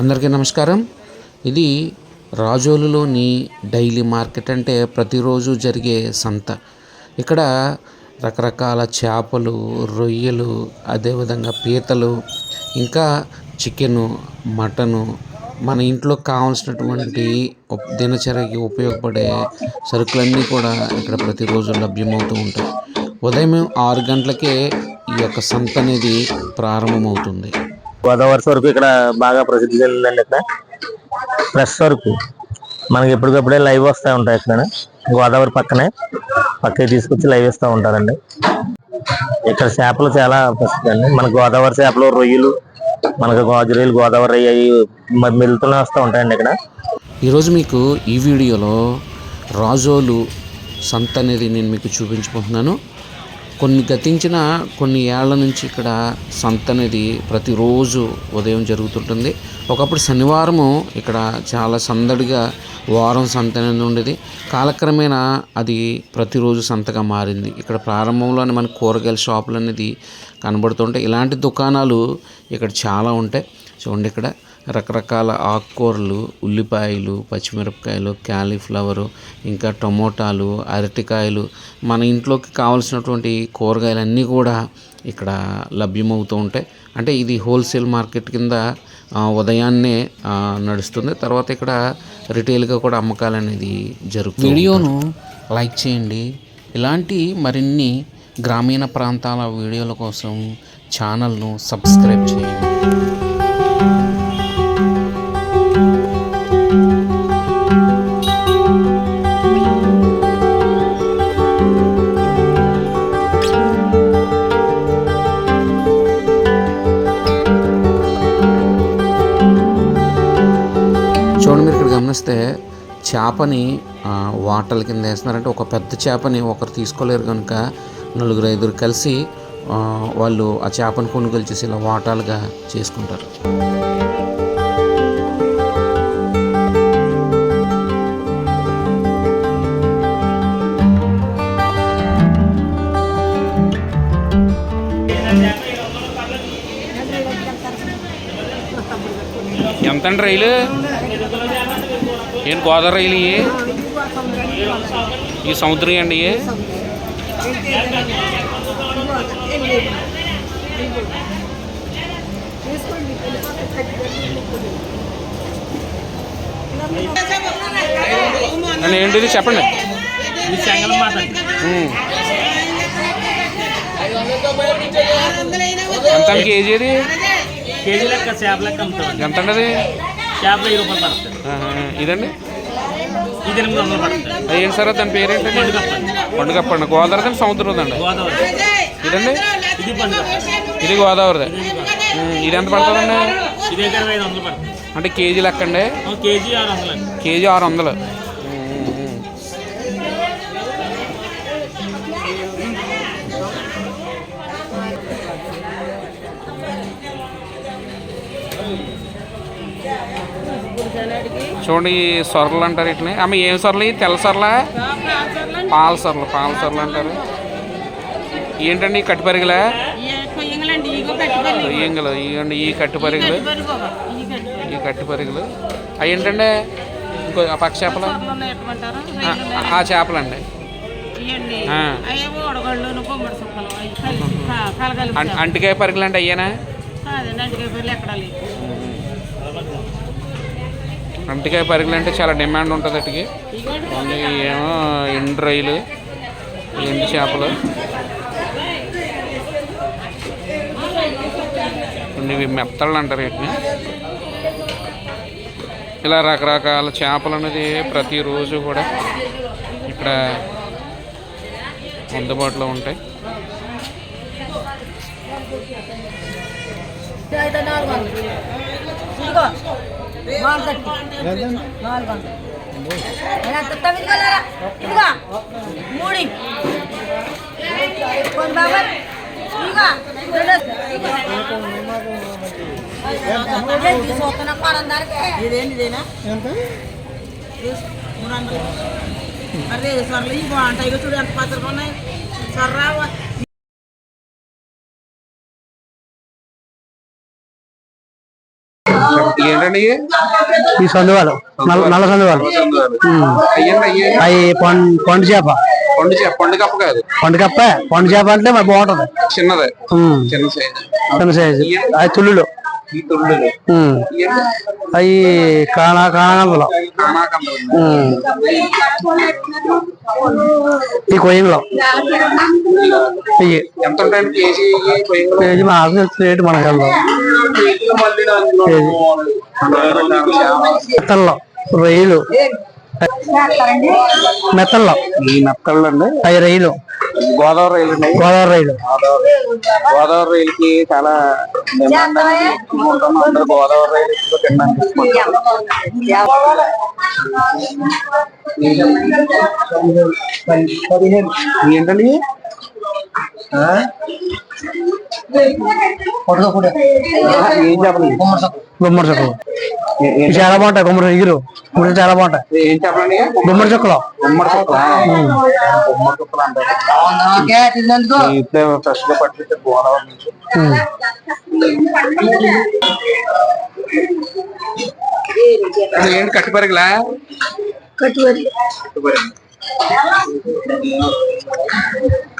అందరికీ నమస్కారం. ఇది రాజోలులోని డైలీ మార్కెట్ అంటే ప్రతిరోజు జరిగే సంత. ఇక్కడ రకరకాల చేపలు రొయ్యలు అదేవిధంగా పీతలు ఇంకా చికెను మటను మన ఇంట్లో కావాల్సినటువంటి దినచర్యకి ఉపయోగపడే సరుకులన్నీ కూడా ఇక్కడ ప్రతిరోజు లభ్యమవుతూ ఉంటాయి. ఉదయం ఆరు గంటలకే ఈ యొక్క సంత అనేది ప్రారంభమవుతుంది. గోదావరి సరుకు ఇక్కడ బాగా ప్రసిద్ధి చెందిందండి ఇక్కడ. ఫ్రెష్ సరుకు. మనకి ఎప్పటికప్పుడే లైవ్ వస్తూ ఉంటాయి ఇక్కడ గోదావరి పక్కనే. పక్కకి తీసుకొచ్చి లైవ్ ఇస్తూ ఉంటారండి. ఇక్కడ చేపలు చాలా ప్రసిద్ధి అండి. మన గోదావరి చేపలు రొయ్యలు మనకు గోజరీలు గోదావరి రొయ్య అవి మ- వస్తూ ఉంటాయండి ఇక్కడ. ఈరోజు మీకు ఈ వీడియోలో రాజోలు సంత అనేది నేను మీకు చూపించుకుంటున్నాను. కొన్ని గతించిన కొన్ని ఏళ్ళ నుంచి ఇక్కడ సంత అనేది ప్రతిరోజు ఉదయం జరుగుతుంటుంది. ఒకప్పుడు శనివారము ఇక్కడ చాలా సందడిగా వారం సంత అనేది ఉండేది. కాలక్రమేణా అది ప్రతిరోజు సంతగా మారింది. ఇక్కడ ప్రారంభంలోనే మన కూరగాయల షాపులు అనేది కనబడుతుంటాయి. ఇలాంటి దుకాణాలు ఇక్కడ చాలా ఉంటాయి. చూడండి ఇక్కడ. రకరకాల ఆకుకూరలు ఉల్లిపాయలు పచ్చిమిరపకాయలు క్యాలీఫ్లవరు ఇంకా టమోటాలు అరటికాయలు. మన ఇంట్లోకి కావాల్సినటువంటి కూరగాయలన్నీ కూడా ఇక్కడ లభ్యమవుతూ ఉంటాయి. అంటే ఇది హోల్సేల్ మార్కెట్ కింద ఉదయాన్నే నడుస్తుంది. తర్వాత ఇక్కడ రిటైల్గా కూడా అమ్మకాలు అనేది జరుగుతుంది వీడియోను లైక్ చేయండి. ఇలాంటి మరిన్ని గ్రామీణ ప్రాంతాల వీడియోల కోసం ఛానల్ను సబ్స్క్రైబ్ చేయండి. చేపని వాటల కింద వేస్తున్నారంటే ఒక పెద్ద చేపని ఒకరు తీసుకోలేరు కనుక నలుగురు ఐదుగురు కలిసి వాళ్ళు ఆ చేపను కొనుగోలు చేసి ఇలా వాటాలుగా చేసుకుంటారు. ఎంత రైలు? ఏం గోదావరి ఈ సముద్రం అండి ఏంటిది చెప్పండి. ఎంత కేజీ అది ఎంత అండి వెయ్యి రూపాయలు పడుతుంది. ఇదండి? ఇది ఎనిమిది వందలు పడుతుంది. అది ఏంటి సార్ దాని పేరేంటండి? పండుగప్ప అండి గోదావరి అండి సముద్రం అండి ఇదండి? ఇది గోదావరిది. ఇది ఎంత పడుతుందండి? ఇది అంటే కేజీ లెక్క అండి ఒక కేజీ ఆరు వందలు అండి కేజీ ఆరు వందలు. చూడండి ఈ సొరలు అంటారు ఇట్లా అమ్మ ఏం సొరలు? ఇవి? తెల్ల సొరలా? పాల సొరలు పాల సొరలు అంటారు. ఏంటండి ఈ కట్టు పరిగలా కొయ్యంగలండి ఇగో కట్టుబడి రొయ్యంగులు ఇవ్వండి ఈ కట్టు పరిగలు ఈ కట్టు పరిగలు అవి ఏంటండి? ఇంకో పక్క చేపలు? ఆ, చేపలండి. అంటికాయ పరిగలు అంటే అయ్యానా అంటికాయ పరుగులు పరిగలు అంటే చాలా డిమాండ్ ఉంటుంది అటుకి. ఇగోండి ఓన్లీ ఏమో ఎండు రొయ్యలు ఎండు చేపలు. కొన్ని ఇవి మెత్తళ్ళు అంటారు వీటిని. ఇలా రకరకాల చేపలు అనేది ప్రతిరోజు కూడా ఇక్కడ అందుబాటులో ఉంటాయి. నాలుగు మూడు. కొన్ని బాబా ఇదిగో. తీసుకున్న పరం దానికి. ఇదేంటి ఇదేనా? అరే సర్లు ఇవి బాగుంటాయి. చూడు ఎంత పచ్చగా ఉన్నాయి. సర్రా ఏంటండి ఈ సందువాలు. నల్ల సందువాలు. అవి పండు చేప. పండు చే- పండు కప్ప కాదు. పండు కప్ప? పండు చేప అంటే మరి బాగుంటది. చిన్నదే. చిన్న సైజు. చిన్న సైజు. అవి తుల్లులు. అవి కానా కానాగంతలు ఉమ్. ఈ కొయ్యంలో ఎంత ఉంటాయండి కేజీ? కేజీ మా ఆఫీస్ రేటు మనకు మెత్తల్లో రొయ్యలు. మెత్తల్లో. ఈ నక్కళ్ళు అండి? అవి రొయ్యలు. గోదావరి రైలు గోదావరి రొయ్యలు. గోదావరి రైలుకి చాలా డిమాండ్. అనేది ఎక్కువ ఉంటాం అందరూ గోదావరి రైలు ఎక్కువ ఇష్టపడతారు. ఏంటండి? గుమ్మడి చుక్కలు చాలా బాగుంటాయి గుమ్మడి ఎగురు గుమ్మడి చాలా బాగుంటాయి. గుమ్మడి చుక్కలు ఏంటి కట్టుపరిగలా కట్టుబడి.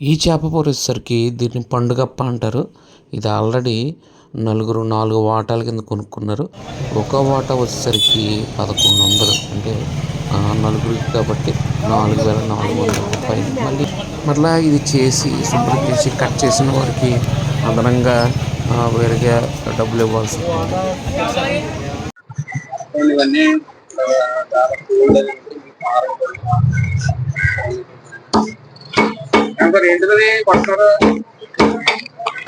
ఈ చేప పోరేసరికి వచ్చేసరికి దీన్ని పండుగప్ప అంటారు. ఇది ఆల్రెడీ నలుగురు నాలుగు వాటాల కింద కొనుక్కున్నారు. ఒక వాటా వచ్చేసరికి పదకొండు వందలు. అంటే నలుగురు నలుగురికి కాబట్టి నాలుగు వేల నాలుగు వందల రూపాయలు మళ్ళీ మళ్ళీ ఇది చేసి శుభ్రం చేసి కట్ చేసిన వారికి అదనంగా ఆ, వేరేగా డబ్బులు ఇవ్వాల్సి ఉంటుంది ఇవన్నీ ఎంత ఏంటిది కొడతారు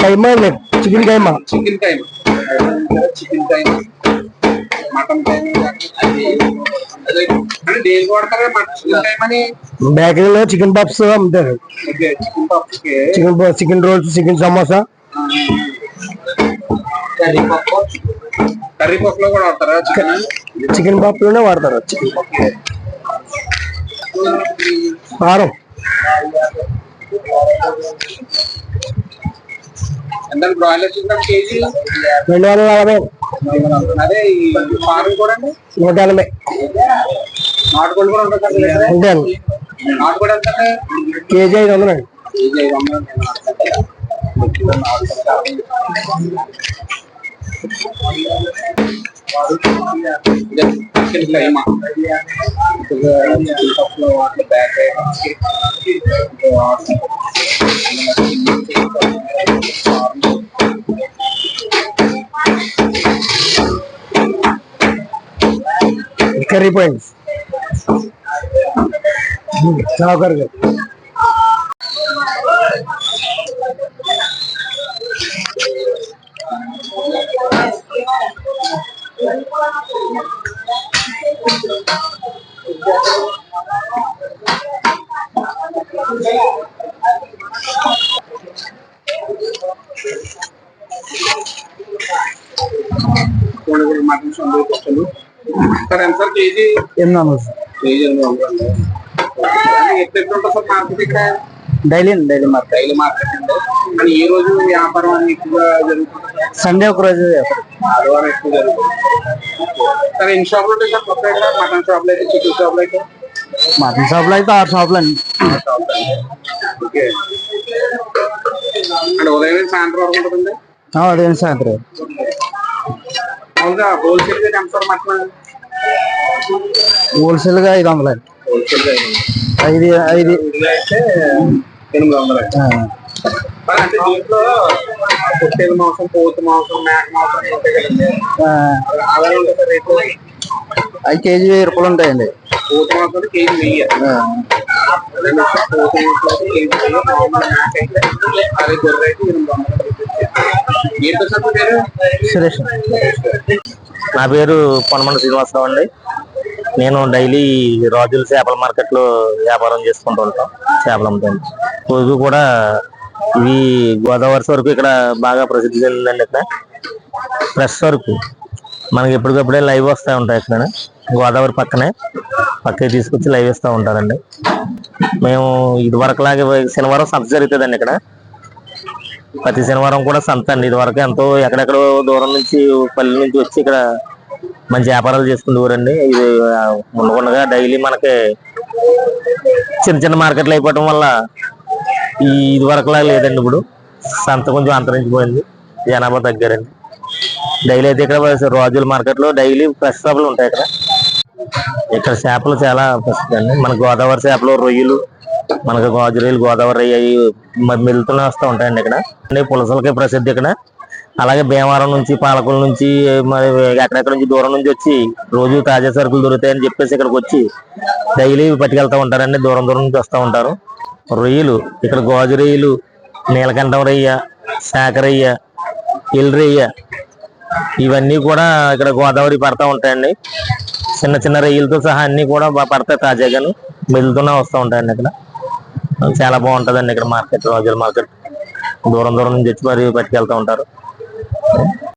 కైమా లేదు chicken keema chicken time chicken time mutton time అంటే దేని కొడతారు మటన్ చికెన్ టైం అని బేకరీలో చికెన్ పప్స్ అమ్ముతారు ఓకే చికెన్ పప్పుకి chicken chicken rolls chicken samosa curry పప్పు? పప్పులో కూడా వాడతారా చికెన్? చికెన్ పప్పులోనే వాడతారు. చికెన్ కారం ఎంత బ్రాయిలర్ చికెన్ కేజీ? రెండు వందల నలభై. అదే ఈ కూడా నూట ఎనభై. నాటుకోళ్ళు కూడా ఉంటుంది నాటుకోడి ఎంత కేజీ ఐదు వందలు కేజీ ఐదు వందలు చికెన్ కైమా చికెన్ పప్పులో వాటి బ్యాక్ కర్రీ పాయింట్స్ చాకర్ కోడిగుడ్డు సార్ ఎంత సార్ కేజీ ఎనిమిది వందలు సార్ కేజీ ఎనిమిది వందలు ఎట్లా ఎట్లా ఉంటుంది సార్ మార్కెట్ ఇక్కడ? Daily daily market. Daily market అండి. ఈ రోజు వ్యాపారం ఎక్కువగా జరుగుతుంది. సండే ఒక రోజు ఆదివారం ఎక్కువ జరుగుతుంది. సార్ ఎన్ని షాపులు ఉంటాయి సార్ కొత్త ఇక్కడ మటన్ షాపులు అయితే చికెన్ షాపులు అయితే మటన్ షాప్లో అయితే ఆరు షాపులు అండి ఓకే. అంటే ఉదయం సాయంత్రం వరకు ఉంటుందండి? అదే సాయంత్రం అవునుగా హోల్సేల్గా ఎంత సార్ మటన్? హోల్సేల్గా ఐదు వందలు అండి. ఐదు ఐదు అయితే ఎనిమిది వందలు? అంటే దీంట్లో పొట్టేలు మాంసం పోతు మాంసం మేక మాంసం ఉంటాయి కదండి ఆ, అలాగే ఉంటుంది సార్ రేట్లు? అవి కేజీ వెయ్యి రూపాయలు ఉంటాయండి. సురేష్ నా పేరు పొనమండ శ్రీనివాసరావు అండి. నేను డైలీ రాజుల చేపల మార్కెట్లో వ్యాపారం చేసుకుంటూ ఉంటాం చేపలు అమ్ముతాను రోజు కూడా ఇవి గోదావరి వరకు ఇక్కడ బాగా ప్రసిద్ధి చెందిందండి ఇక్కడ. ఫ్రెష్ వరకు మనకి ఎప్పటికప్పుడే లైవ్ వస్తూ ఉంటాయి ఇక్కడ. గోదావరి పక్కనే. పక్కకి తీసుకొచ్చి లైవ్ ఇస్తూ ఉంటారండి. మేము ఇదివరకులాగే శనివారం సంత జరుగుతుందండి ఇక్కడ. ప్రతి శనివారం కూడా సంత అండి. ఇది వరకు ఎంతో ఎక్కడెక్కడో దూరం నుంచి పల్లె నుంచి వచ్చి ఇక్కడ మంచి వ్యాపారాలు చేసుకునేవారండి ఇది ఉండకుండా డైలీ మనకి చిన్న చిన్న మార్కెట్లు అయిపోవటం వల్ల ఈ ఇది వరకులా లేదండి ఇప్పుడు. సంత కొంచెం అంతరించిపోయింది. జనాభా తగ్గారండి. డైలీ అయితే ఇక్కడ రోజుల మార్కెట్లో డైలీ ఫ్రెష్ చేపలు ఉంటాయి ఇక్కడ. ఇక్కడ చేపలు చాలా ప్రసిద్ధి అండి. మన గోదావరి చేపలు రొయ్యలు మనకు గాజు గోదావరి రొయ్య అవి వస్తూ ఉంటాయండి ఇక్కడ. అంటే పులసలకి ప్రసిద్ధి ఇక్కడ. అలాగే భీమవరం నుంచి పాలకుల నుంచి మరి ఎక్కడెక్కడ నుంచి దూరం నుంచి వచ్చి రోజు తాజా సరుకులు దొరుకుతాయని చెప్పేసి ఇక్కడికి వచ్చి డైలీ పట్టుకెళ్తూ ఉంటారండి. దూరం దూరం నుంచి వస్తూ ఉంటారు. రొయ్యలు ఇక్కడ గాజు రొయ్యలు నీలకంఠం రొయ్య శాఖ రొయ్య రొయ్య ఇవన్నీ కూడా ఇక్కడ గోదావరి పడతా ఉంటాయండి. చిన్న చిన్న రొయ్యలతో సహా అన్ని కూడా పడతాయి తాజాగాను. మెదులుతూనే వస్తూ ఉంటాయండి ఇక్కడ. చాలా బాగుంటుందండి ఇక్కడ మార్కెట్ రోజుల మార్కెట్. దూరం దూరం నుంచి వచ్చి మరి పట్టుకెళ్తూ ఉంటారు.